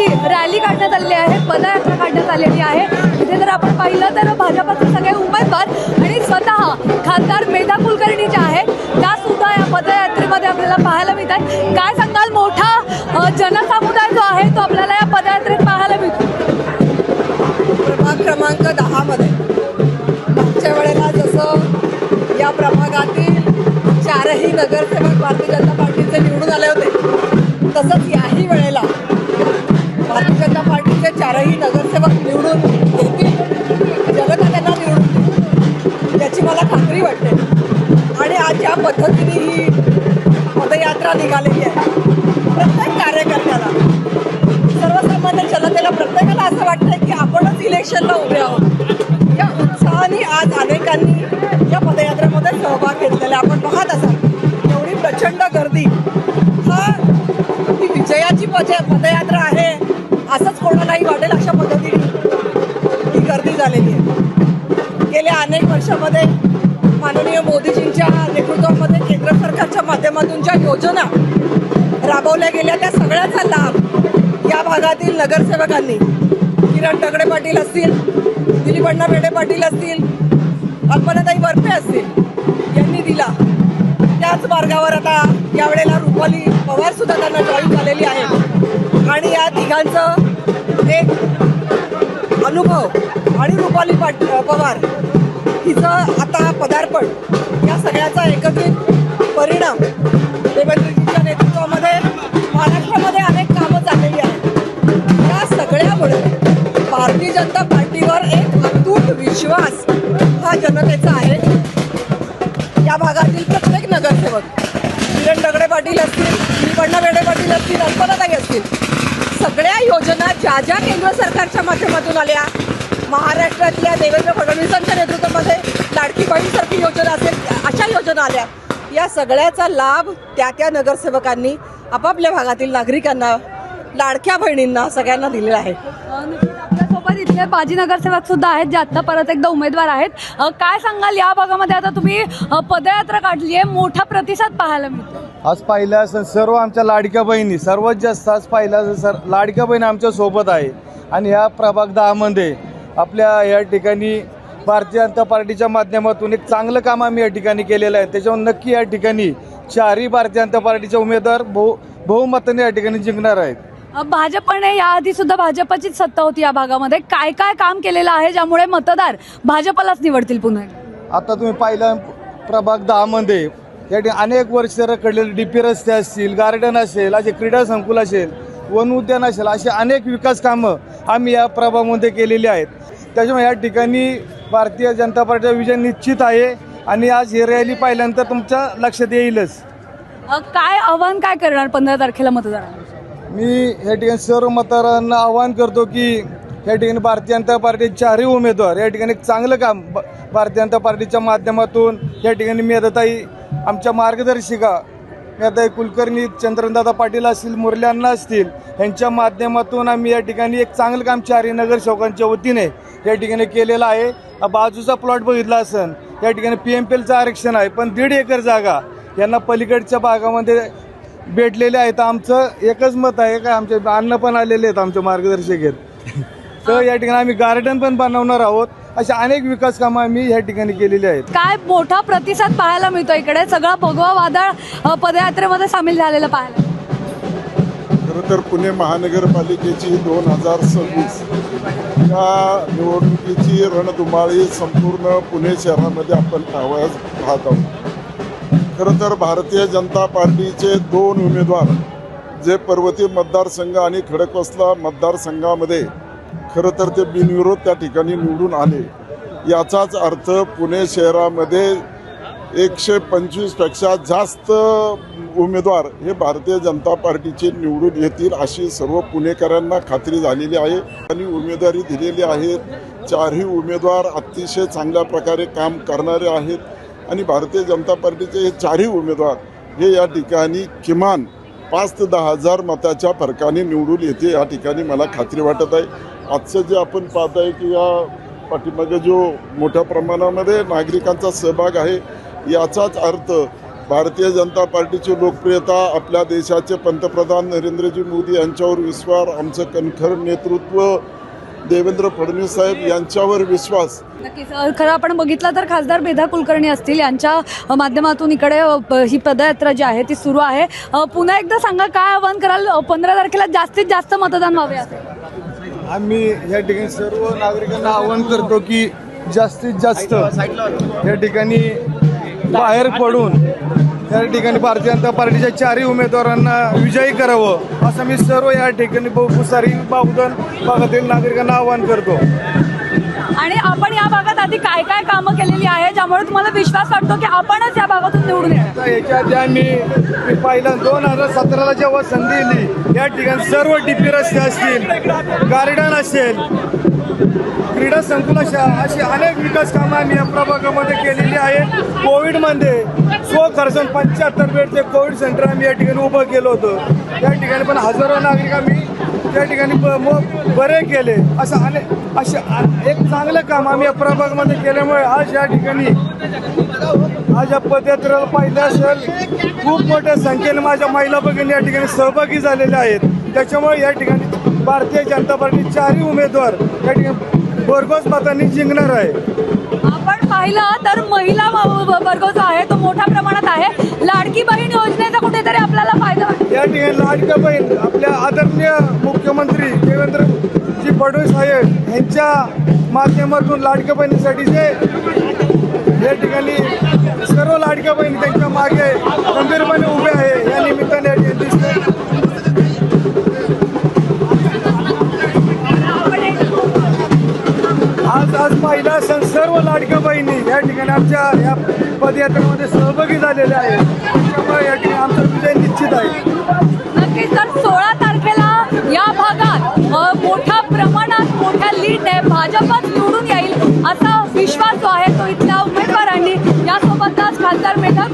अशी रॅली काढण्यात आलेली आहे पदयात्रा काढण्यात आलेली आहे. इथे जर आपण पाहिलं तर भाजपाचे सगळे उमेदवार आणि स्वतः खासदार मेधा कुलकर्णी ज्या आहेत त्या सुद्धा या पदयात्रेमध्ये आपल्याला पाहायला मिळतात काय सांगाल मोठा जनसमुदाय जो आहे तो आपल्याला या पदयात्रेत पाहायला मिळतो? प्रभाग क्रमांक दहामध्ये. मागच्या वेळेला जसं या प्रभागातील चारही नगरसेवक भारतीय जनता पार्टीचे निवडून आले होते तसंच सर्वसामान्य जनतेला प्रत्येकाला असं वाटतं की आपणच इलेक्शनला उभे आहोत. या उत्साहाने आज अनेकांनी या पदयात्रेमध्ये सहभाग घेतलेला आपण पाहत असाल एवढी प्रचंड गर्दी. हा ही विजयाची पदयात्रा आहे असंच कोणालाही वाटेल अशा पद्धतीने ही गर्दी झालेली आहे. गेल्या अनेक वर्षामध्ये माननीय मोदीजींच्या नेतृत्वामध्ये केंद्र सरकारच्या माध्यमातून ज्या योजना राबवल्या गेल्या त्या सगळ्याचा झाल्या नगरसेवकांनी किरण तगडे पाटील असतील दिलीप अण्णा बेडे पाटील असतील कल्पनाताई बर्फे असतील यांनी दिला. त्याच मार्गावर आता यावेळेला रुपाली पवार सुद्धा त्यांना जॉईन झालेली आहे. आणि या तिघांचं एक अनुभव आणि रुपाली पाट पवार हिचं आता पदार्पण या सगळ्याचा एकत्रित परिणाम देवेंद्रजींच्या जनता पार्टीवर एक अतूट विश्वास हा जनतेचा आहे. या भागातील प्रत्येक नगरसेवक किरण दगडे पाटील असतील निबण्णा बेडे पाटील असतील अल्पनाताई असतील सगळ्या योजना ज्या ज्या केंद्र सरकारच्या माध्यमातून आल्या महाराष्ट्रातल्या देवेंद्र फडणवीसांच्या नेतृत्वामध्ये लाडकी बहीणसारखी योजना असेल अशा योजना आल्या. या सगळ्याचा लाभ त्या त्या नगरसेवकांनी आपापल्या भागातील नागरिकांना लाडक्या बहिणींना सगळ्यांना दिलेला आहे. आपल्यासोबत इथले माजी नगरसेवक सुद्धा आहेत जे आता परत एकदा उमेदवार आहेत. काय सांगाल या भागामध्ये? आता तुम्ही पदयात्रा काढली आहे. मोठा प्रतिसाद पाहायला मिळतो आज पाहिलं असं सर्व आमच्या लाडक्या बहिणी सर्वात जास्त आज पाहिलं असं सर लाडक्या बहीण आमच्यासोबत आहे आणि ह्या प्रभाग दहामध्ये आपल्या या ठिकाणी भारतीय जनता पार्टीच्या माध्यमातून एक चांगलं काम आम्ही या ठिकाणी केलेलं आहे. त्याच्यावर नक्की या ठिकाणी चारही भारतीय जनता पार्टीचे उमेदवार बहु बहुमताने या ठिकाणी जिंकणार आहेत. भाजपने याआधी सुद्धा भाजपचीच सत्ता होती या भागामध्ये. काय काय काम केलेलं आहे ज्यामुळे मतदार भाजपलाच निवडतील पुन्हा? आता तुम्ही पाहिलं प्रभाग दहामध्ये या ठिकाणी अनेक वर्ष रखडलेले डी पी रस्ते असतील गार्डन असेल असे क्रीडा संकुल असेल वन उद्यान असेल असे अनेक विकास कामं आम्ही या प्रभागामध्ये केलेली आहेत. त्याच्यामुळे या ठिकाणी भारतीय जनता पार्टीचा विजय निश्चित आहे आणि आज ही रॅली पाहिल्यानंतर तुमच्या लक्षात येईलच. काय आव्हान काय करणार पंधरा तारखेला मतदारांना? मी या ठिकाणी सर्व मतदारांना आवाहन करतो की या ठिकाणी भारतीय जनता पार्टीचे चारही उमेदवार या ठिकाणी एक चांगलं काम भारतीय जनता पार्टीच्या माध्यमातून या ठिकाणी मेधाताई आमच्या मार्गदर्शिका मेधाताई कुलकर्णी चंद्रदादा पाटील असतील मुरल्यांना असतील यांच्या माध्यमातून आम्ही या ठिकाणी एक चांगलं काम चारही नगरसेवकांच्या वतीने या ठिकाणी केलेलं आहे. बाजूचा प्लॉट बघितला असन या ठिकाणी पी एम पी एलचं आरक्षण आहे पण दीड एकर जागा यांना पलीकडच्या भागामध्ये भेटलेले आहेत. आमचं एकच मत आहे का आमचे अन्न पण आलेले आहेत आमचे मार्गदर्शक आहेत तर या ठिकाणी आम्ही गार्डन पण बनवणार आहोत. अशा अनेक विकास कामं आम्ही या ठिकाणी केलेली आहेत. काय मोठा प्रतिसाद पाहायला मिळतो इकडे? सगळा भगवा वादळ अ, पदयात्रेमध्ये सामील झालेलं पाहायला. खरं तर पुणे महानगरपालिकेची दोन हजार सव्वीस या निवडणुकीची रणधुमाळी संपूर्ण पुणे शहरामध्ये आपण पाहावयास पाहत आहोत. खरं तर भारतीय जनता पार्टीचे दोन उमेदवार जे पर्वती मतदारसंघ आणि खडकवासला मतदारसंघामध्ये खरं तर ते बिनविरोध त्या ठिकाणी निवडून आले. याचाच अर्थ पुणे शहरामध्ये एकशे पंचवीसपेक्षा जास्त उमेदवार हे भारतीय जनता पार्टीचे निवडून येतील अशी सर्व पुणेकरांना खात्री झालेली आहे. आणि उमेदवारी दिलेली आहेत. चारही उमेदवार अतिशय चांगल्या प्रकारे काम करणारे आहेत. आणि भारतीय जनता पार्टीचे हे चारही उमेदवार हे या ठिकाणी किमान पाच ते दहा हजार मताच्या फरकाने निवडून येते या ठिकाणी मला खात्री वाटत आहे. आजचं जे आपण पाहत आहे की या पाठीमागे जो मोठ्या प्रमाणामध्ये नागरिकांचा सहभाग आहे याचाच अर्थ भारतीय जनता पार्टीची लोकप्रियता आपल्या देशाचे पंतप्रधान नरेंद्रजी मोदी यांच्यावर विश्वास आमचं कणखर नेतृत्व देवेंद्र फडणवीस साहेब यांच्यावर विश्वास. नक्कीच. खरं आपण बघितलं तर खासदार मेधा कुलकर्णी असतील यांच्या माध्यमातून इकडे ही पदयात्रा जी आहे ती सुरू आहे. पुन्हा एकदा सांगा काय आवाहन कराल? पंधरा तारखेला जास्तीत जास्त मतदान व्हावे आम्ही या ठिकाणी सर्व नागरिकांना आवाहन करतो की जास्तीत जास्त या ठिकाणी बाहेर पडून या ठिकाणी भारतीय जनता पार्टीच्या चारही उमेदवारांना विजयी करावं असं मी सर्व या ठिकाणी बहुसारी बाहुधन भागातील नागरिकांना आवाहन करतो. आणि आपण या भागात आधी काय काय कामं केलेली आहे ज्यामुळे तुम्हाला विश्वास वाटतो की आपणच या भागातून निवडून येणार? याच्या आधी आम्ही मी पहिला दोन हजार सतराला जेव्हा संधी दिली या ठिकाणी सर्व डीपी रस्ते असतील गार्डन असेल क्रीडा संकुल अशा अशी अनेक विकास कामं आम्ही या प्रभागामध्ये केलेली आहेत. कोविडमध्ये स्व खर्चून पंच्याहत्तर बेडचे कोविड सेंटर आम्ही या ठिकाणी उभं केलं होतं. त्या ठिकाणी पण हजारो नागरिक आम्ही त्या ठिकाणी बरे केले. असं अनेक असे एक चांगलं काम आम्ही या प्रभागामध्ये केल्यामुळे आज या ठिकाणी आज या पदयात्रेला पाहिलं असेल खूप मोठ्या संख्येने माझ्या महिला भगिनी या ठिकाणी सहभागी झालेल्या आहेत. त्याच्यामुळे या ठिकाणी भारतीय जनता पार्टी चारही उमेदवार या ठिकाणी भरघोस मतांनी जिंकणार आहे. आपण पाहिलं तर महिला वर्ग जो आहे तो मोठ्या प्रमाणात आहे. लाडकी बहीण योजनेचा कुठेतरी आपल्याला फायदा या ठिकाणी लाडक्या बहीण आपल्या आदरणीय मुख्यमंत्री देवेंद्रजी फडणवीस साहेब यांच्या माध्यमातून लाडक्या बहिणीसाठी जे या ठिकाणी सर्व लाडक्या बहिणी त्यांच्या मागे गंभीरपणे उभे आहे. या निमित्ताने महिला आज सण सर्व लाडक्या बहिणी या ठिकाणी आमच्या या पदयात्रेमध्ये सहभागी झालेल्या आहेत. त्यामुळे या ठिकाणी आमचा विजय निश्चित आहे. नक्कीच तर सोळा तारखेला या भागात मोठ्या प्रमाणात मोठ्या लीडने भाजपच निवडून येईल असा विश्वास जो आहे तो इथल्या उमेदवारांनी यासोबतच खासदार मेधा